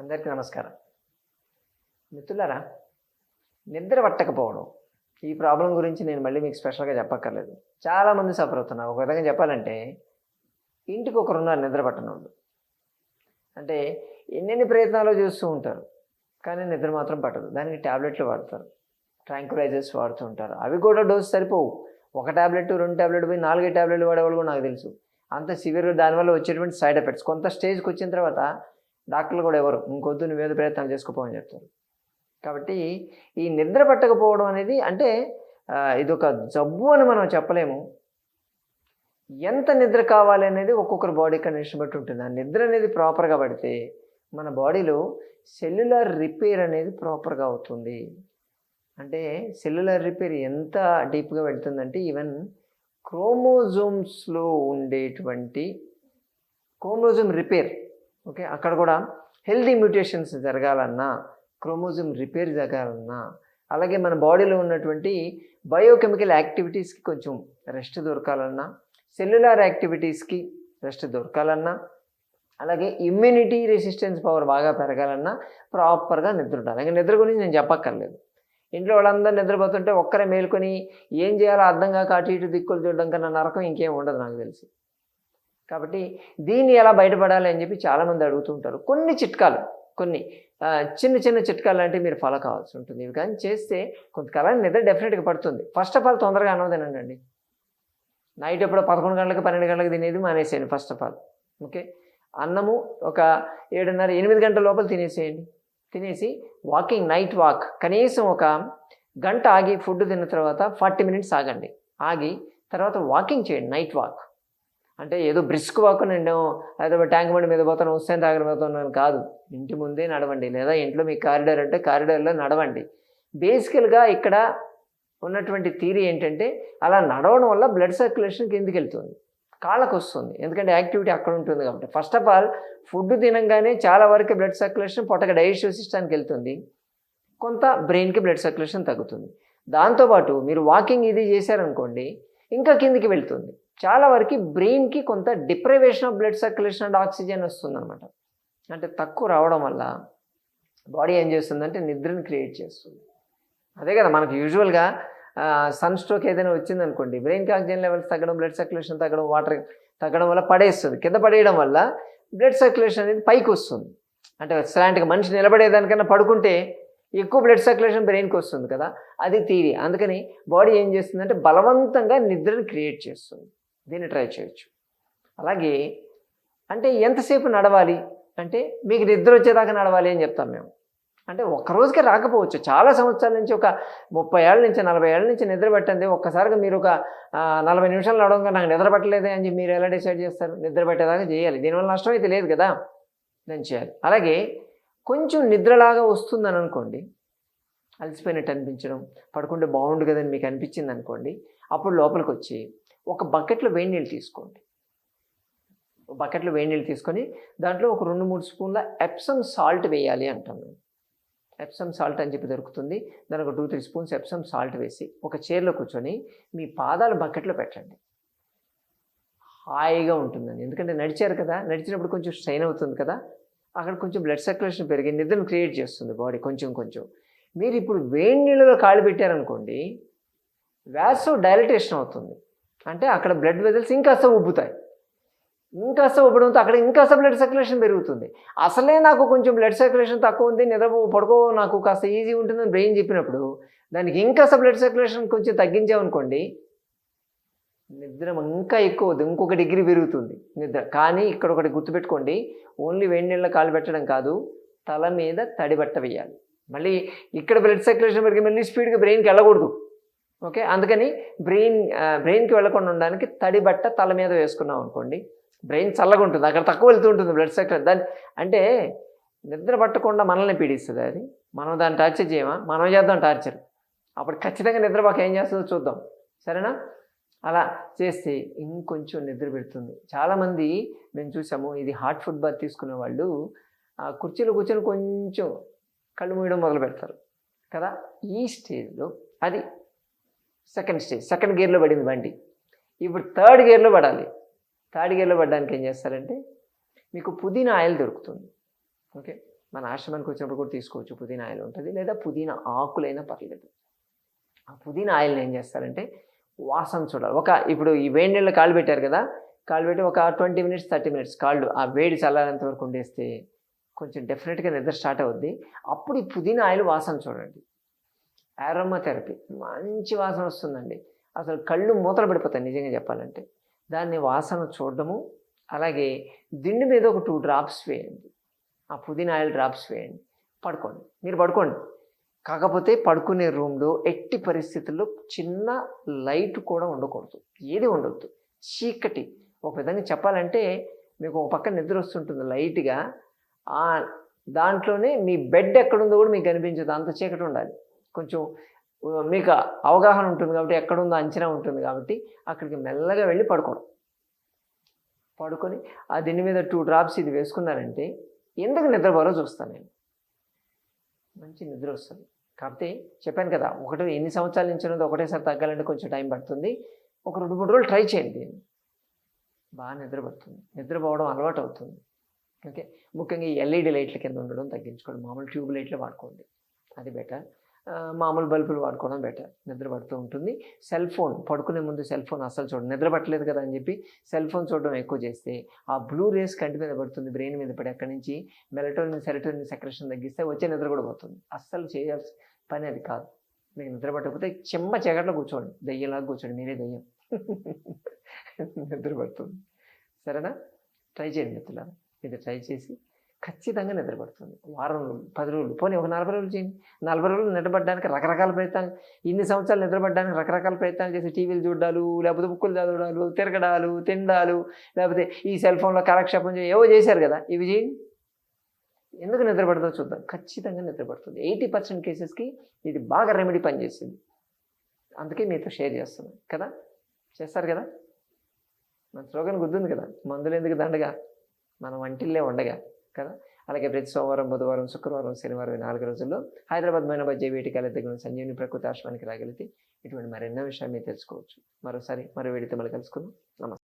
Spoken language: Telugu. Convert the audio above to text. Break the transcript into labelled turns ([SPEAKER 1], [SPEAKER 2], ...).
[SPEAKER 1] అందరికీ నమస్కారం. మిత్రులారా నిద్ర పట్టకపోవడం ఈ ప్రాబ్లం గురించి నేను మళ్ళీ మీకు స్పెషల్గా చెప్పక్కర్లేదు. చాలామంది సఫర్ అవుతున్నారు. ఒక విధంగా చెప్పాలంటే ఇంటికి ఒకరున్నారు నిద్ర పట్టనోళ్ళు. అంటే ఎన్నెన్ని ప్రయత్నాలు చేస్తూ ఉంటారు కానీ నిద్ర మాత్రం పట్టదు. దానికి ట్యాబ్లెట్లు వాడతారు. ట్రాంక్యులైజర్స్ వాడుతూ ఉంటారు. అవి కూడా డోస్ సరిపోవు. ఒక ట్యాబ్లెట్ రెండు ట్యాబ్లెట్ పోయి నాలుగే ట్యాబ్లెట్లు వాడేవాళ్ళు కూడా నాకు తెలుసు. అంత సివియర్గా దానివల్ల వచ్చేటువంటి సైడ్ ఎఫెక్ట్స్. కొంత స్టేజ్కి వచ్చిన తర్వాత డాక్టర్లు కూడా ఎవరు? ఇంకొద్దు నువ్వేదో ప్రయత్నం చేసుకోపోవని చెప్తారు. కాబట్టి ఈ నిద్ర పట్టకపోవడం అనేది అంటే ఇది ఒక జబ్బు అని మనం చెప్పలేము. ఎంత నిద్ర కావాలి అనేది ఒక్కొక్కరు బాడీ కండిషన్ బట్టి ఉంటుంది. ఆ నిద్ర అనేది ప్రాపర్గా పడితే మన బాడీలో సెల్యులర్ రిపేర్ అనేది ప్రాపర్గా అవుతుంది. అంటే సెల్యులర్ రిపేర్ ఎంత డీప్గా పెడుతుందంటే ఈవెన్ క్రోమోజోమ్స్లో ఉండేటువంటి క్రోమోజోమ్ రిపేర్ ఓకే అక్కడ కూడా హెల్దీ మ్యూటేషన్స్ జరగాలన్నా క్రోమోజోమ్ రిపేర్ జరగాలన్నా అలాగే మన బాడీలో ఉన్నటువంటి బయోకెమికల్ యాక్టివిటీస్కి కొంచెం రెస్ట్ దొరకాలన్నా సెల్యులార్ యాక్టివిటీస్కి రెస్ట్ దొరకాలన్నా అలాగే ఇమ్యూనిటీ రెసిస్టెన్స్ పవర్ బాగా పెరగాలన్నా ప్రాపర్గా నిద్ర ఉండాలి ఇంకా నిద్ర గురించి నేను చెప్పక్కర్లేదు. ఇంట్లో వాళ్ళందరూ నిద్రపోతుంటే ఒక్కరే మేలుకొని ఏం చేయాలో అర్థం కాక అటు ఇటు దిక్కులు చూడడం కన్నా నరకం ఇంకేం ఉండదు నాకు తెలిసి. కాబట్టి దీన్ని ఎలా బయటపడాలి అని చెప్పి చాలామంది అడుగుతుంటారు కొన్ని చిట్కాలు కొన్ని చిన్న చిన్న చిట్కాలు అంటే మీరు ఫాలో కావాల్సి ఉంటుంది. ఇవి కానీ చేస్తే కొంతకాలం నిద్ర డెఫినెట్గా పడుతుంది. ఫస్ట్ ఆఫ్ ఆల్ తొందరగా అనవదేనండి నైట్ ఎప్పుడో పదకొండు గంటలకు పన్నెండు గంటలకు తినేది మానేసేయండి ఫస్ట్ ఆఫ్ ఆల్. ఓకే? అన్నము ఒక ఏడున్నర ఎనిమిది గంటల లోపల తినేసేయండి. తినేసి వాకింగ్ నైట్ వాక్ కనీసం ఒక గంట ఆగి ఫుడ్ తిన్న తర్వాత ఫార్టీ మినిట్స్ ఆగండి. ఆగి తర్వాత వాకింగ్ చేయండి నైట్ వాక్. అంటే ఏదో బ్రిస్క్ వాక్ నేను అదే ట్యాంక్ బండి మీద పోతాను హుస్సేన్ తాగర పోతున్నాను కాదు. ఇంటి ముందే నడవండి. లేదా ఇంట్లో మీ కారిడార్ అంటే కారిడార్లో నడవండి. బేసికల్గా ఇక్కడ ఉన్నటువంటి థీరీ ఏంటంటే అలా నడవడం వల్ల బ్లడ్ సర్క్యులేషన్ కిందికి వెళ్తుంది. కాళ్ళకు వస్తుంది. ఎందుకంటే యాక్టివిటీ అక్కడ ఉంటుంది కాబట్టి. ఫస్ట్ ఆఫ్ ఆల్ ఫుడ్ తినంగానే చాలా వరకు బ్లడ్ సర్క్యులేషన్ పొట్టక డైజెస్టివ్ సిస్టానికి వెళ్తుంది. కొంత బ్రెయిన్కి బ్లడ్ సర్క్యులేషన్ తగ్గుతుంది. దాంతోపాటు మీరు వాకింగ్ ఇది చేశారనుకోండి ఇంకా కిందికి వెళ్తుంది. చాలా వరకు బ్రెయిన్కి కొంత deprivation of blood circulation and oxygen వస్తుందన్నమాట. అంటే తక్కువ రావడం వల్ల బాడీ ఏం చేస్తుందంటే నిద్రను క్రియేట్ చేస్తుంది. అదే కదా మనకు యూజువల్గా సన్ స్ట్రోక్ ఏదైనా వచ్చిందనుకోండి బ్రెయిన్కి ఆక్సిజన్ లెవెల్స్ తగ్గడం బ్లడ్ సర్క్యులేషన్ తగ్గడం వాటర్ తగ్గడం వల్ల పడేస్తుంది. కింద పడేయడం వల్ల బ్లడ్ సర్క్యులేషన్ అనేది పైకి వస్తుంది. అంటే స్లాంట్గా మనిషి నిలబడేదానికన్నా పడుకుంటే ఎక్కువ బ్లడ్ సర్క్యులేషన్ బ్రెయిన్కి వస్తుంది కదా అది థీరీ అందుకని బాడీ ఏం చేస్తుందంటే బలవంతంగా నిద్రను క్రియేట్ చేస్తుంది. దీన్ని ట్రై చేయొచ్చు. అలాగే అంటే ఎంతసేపు నడవాలి? అంటే మీకు నిద్ర వచ్చేదాకా నడవాలి అని చెప్తాం మేము. అంటే ఒక్క రోజుకే రాకపోవచ్చు. చాలా సంవత్సరాల నుంచి ఒక ముప్పై ఏళ్ళ నుంచి నలభై ఏళ్ళ నుంచి నిద్ర పెట్టండి ఒక్కసారిగా మీరు ఒక నలభై నిమిషాలు నడవంగా నాకు నిద్ర పెట్టలేదే అని మీరు ఎలా డిసైడ్ చేస్తారు? నిద్ర పెట్టేదాకా చేయాలి. దీనివల్ల నష్టం అయితే లేదు కదా? నేను చేయాలి. అలాగే కొంచెం నిద్రలాగా వస్తుందని అనుకోండి. అలసిపోయినట్టు అనిపించడం పడుకుంటే బాగుండు కదని మీకు అనిపించింది అనుకోండి. అప్పుడు లోపలికి వచ్చి ఒక బకెట్లో వేడి నీళ్ళు తీసుకోండి. బకెట్లో వేడి నీళ్ళు తీసుకొని దాంట్లో ఒక రెండు మూడు స్పూన్ల ఎప్సమ్ సాల్ట్ వేయాలి అంటాను. ఎప్సమ్ సాల్ట్ అని చెప్పి దొరుకుతుంది. దానికి ఒక two three spoons Epsom salt వేసి ఒక చైర్లో కూర్చొని మీ పాదాలు బకెట్లో పెట్టండి. హాయిగా ఉంటుందండి. ఎందుకంటే నడిచారు కదా నడిచినప్పుడు కొంచెం స్ట్రైన్ అవుతుంది కదా. అక్కడ కొంచెం బ్లడ్ సర్క్యులేషన్ పెరిగి నిద్రను క్రియేట్ చేస్తుంది బాడీ కొంచెం కొంచెం. మీరు ఇప్పుడు వేడి నీళ్ళలో కాళ్ళు పెట్టారనుకోండి వ్యాసో డైలటేషన్ అవుతుంది. అంటే అక్కడ బ్లడ్ వెజల్స్ ఇంకాస్త ఉబ్బుతాయి. ఇంకాస్త ఉబ్బడంతో అక్కడ ఇంకాస్త బ్లడ్ సర్క్యులేషన్ పెరుగుతుంది. అసలే నాకు కొంచెం బ్లడ్ సర్క్యులేషన్ తక్కువ ఉంది నిద్ర పడుకో నాకు కాస్త ఈజీ ఉంటుందని బ్రెయిన్ చెప్పినప్పుడు దానికి ఇంకాస్త బ్లడ్ సర్క్యులేషన్ కొంచెం తగ్గించామనుకోండి నిద్ర ఇంకా ఎక్కువ అవుతుంది ఇంకొక డిగ్రీ పెరుగుతుంది నిద్ర. కానీ ఇక్కడ ఒకటి గుర్తుపెట్టుకోండి ఓన్లీ వేడి నీళ్ళ కాలు పెట్టడం కాదు తల మీద తడిబట్ట వేయాలి. మళ్ళీ ఇక్కడ బ్లడ్ సర్క్యులేషన్ పెరిగి మళ్ళీ స్పీడ్గా బ్రెయిన్కి వెళ్ళకూడదు. ఓకే? అందుకని బ్రెయిన్ బ్రెయిన్కి వెళ్ళకుండా ఉండడానికి తడి బట్ట తల మీద వేసుకున్నాం అనుకోండి బ్రెయిన్ చల్లగా ఉంటుంది. అక్కడ తక్కువ వెళ్తూ ఉంటుంది బ్లడ్ సర్క్యులేషన్ దాని అంటే నిద్ర పట్టకుండా మనల్ని పీడిస్తుంది అది. మనం దాన్ని టార్చర్ చేయమా? మనం చేద్దాం టార్చర్. అప్పుడు ఖచ్చితంగా నిద్ర బాగా ఏం చేస్తుందో చూద్దాం. సరేనా? అలా చేస్తే ఇంకొంచెం నిద్ర పెడుతుంది. చాలామంది మేము చూసాము ఇది హాట్ ఫుడ్ బాత్ తీసుకునే వాళ్ళు ఆ కుర్చీలో కూర్చొని కొంచెం కళ్ళు మూయడం మొదలు పెడతారు కదా? ఈ స్టేజ్లో అది సెకండ్ స్టేజ్ సెకండ్ గేర్లో పడింది బండి. ఇప్పుడు థర్డ్ గేర్లో పడాలి. థర్డ్ గేర్లో పడడానికి ఏం చేస్తారంటే మీకు పుదీనా ఆయిల్ దొరుకుతుంది. ఓకే మన ఆశ్రమానికి వచ్చినప్పుడు కూడా తీసుకోవచ్చు. పుదీనా ఆయిల్ ఉంటుంది లేదా పుదీనా ఆకులైనా పర్లేదు. ఆ పుదీనా ఆయిల్ని ఏం చేస్తారంటే వాసన చూడాలి. ఒక ఇప్పుడు ఈ వేడి నీళ్ళు కాళ్ళు పెట్టారు కదా కాళ్ళు పెట్టి ఒక ట్వంటీ మినిట్స్ థర్టీ మినిట్స్ కాళ్ళు ఆ వేడి చల్లారేంత వరకు ఉండేస్తే కొంచెం డెఫినెట్గా నిద్ర స్టార్ట్ అవుద్ది. అప్పుడు ఈ పుదీనా ఆయిల్ వాసన చూడండి. ఆరోమా థెరపీ మంచి వాసన వస్తుందండి. అసలు కళ్ళు మూతలు పడిపోతాయి నిజంగా చెప్పాలంటే. దాన్ని వాసన చూడడము అలాగే దిండు మీద ఒక టూ డ్రాప్స్ వేయండి. ఆ పుదీనా ఆయిల్ డ్రాప్స్ వేయండి. పడుకోండి. మీరు పడుకోండి. కాకపోతే పడుకునే రూమ్లో ఎట్టి పరిస్థితుల్లో చిన్న లైట్ కూడా ఉండకూడదు. ఏది ఉండొద్దు. చీకటి. ఒక విధంగా చెప్పాలంటే మీకు ఒక పక్క నిద్ర వస్తుంటుంది లైట్గా. దాంట్లోనే మీ బెడ్ ఎక్కడుందో కూడా మీకు కనిపించదు. అంత చీకటి ఉండాలి. కొంచెం మీకు అవగాహన ఉంటుంది కాబట్టి ఎక్కడుందో అంచనా ఉంటుంది కాబట్టి అక్కడికి మెల్లగా వెళ్ళి పడుకోవడం. పడుకొని ఆ దీని మీద టూ డ్రాప్స్ ఇది వేసుకున్నారంటే ఎందుకు నిద్రపోరో చూస్తాను నేను. మంచి నిద్ర వస్తుంది. కాకపోతే చెప్పాను కదా ఒకటి ఎన్ని సంవత్సరాల నుంచి ఉన్నది ఒకటేసారి తగ్గాలంటే కొంచెం టైం పడుతుంది. ఒక రెండు మూడు రోజులు ట్రై చేయండి దీన్ని. బాగా నిద్ర పడుతుంది. నిద్రపోవడం అలవాటు అవుతుంది. ఓకే? ముఖ్యంగా ఎల్ఈడి లైట్ల కింద ఉండడం తగ్గించుకోండి. మామూలు ట్యూబ్ లైట్లు వాడుకోండి. అది బెటర్. మామూలు బల్బులు వాడుకోవడం బెటర్ నిద్ర పడుతూ ఉంటుంది. సెల్ ఫోన్ పడుకునే ముందు సెల్ ఫోన్ అస్సలు చూడండి నిద్ర పట్టలేదు కదా అని చెప్పి సెల్ ఫోన్ చూడడం ఎక్కువ చేస్తే ఆ బ్లూ రేస్ కంటి మీద పడుతుంది బ్రెయిన్ మీద పడి అక్కడి నుంచి మెలటోనిన్ సెరటోనిన్ సెక్రెషన్ తగ్గిస్తే వచ్చే నిద్ర కూడా పోతుంది. అస్సలు చేయాల్సిన పని అది కాదు. మీకు నిద్ర పట్టకపోతే చెమ్మ చీకట్లో కూర్చోండి. దయ్యంలాగా కూర్చోండి. మీరే దయ్యం. నిద్ర పడుతుంది. సరేనా? ట్రై చేయండి మిత్రులారా. ఇది ట్రై చేసి ఖచ్చితంగా నిద్రపడుతుంది. వారం రోజులు పది రోజులు. పోనీ ఒక నలభై రోజులు చేయండి. నలభై రోజులు నిద్రపడడానికి రకరకాల ప్రయత్నాలు ఇన్ని సంవత్సరాలు నిద్రపడడానికి రకరకాల ప్రయత్నాలు చేసి టీవీలు చూడాలు లేకపోతే బుక్కులు చదవడాలు తిరగడాలు తినడాలు లేకపోతే ఈ సెల్ ఫోన్లో కాలక్షేపం చేయ ఏవో చేశారు కదా ఇవి చేయండి. ఎందుకు నిద్రపడదో చూద్దాం. ఖచ్చితంగా నిద్రపడుతుంది. ఎయిటీ పర్సెంట్ కేసెస్కి ఇది బాగా రెమెడీ పనిచేసింది. అందుకే మీతో షేర్ చేస్తున్నాను కదా? చేస్తారు కదా? మన స్లోగన్ గుర్తుంది కదా? మందులు ఎందుకు దండగా? మన వంటిల్లే ఉండగా కదా? అలాగే ప్రతి సోమవారం బుధవారం శుక్రవారం శనివారం ఈ నాలుగు రోజుల్లో హైదరాబాద్ మైనాబాద్ జేవీటి కాలేజ్ దగ్గర సంజీవిని ప్రకృతి ఆశ్రమానికి రాగలిగితే ఇటువంటి మరెన్నో విషయాలు మీరు తెలుసుకోవచ్చు. మరోసారి మరో వేడితో మళ్ళీ కలుసుకుందాం. నమస్తే.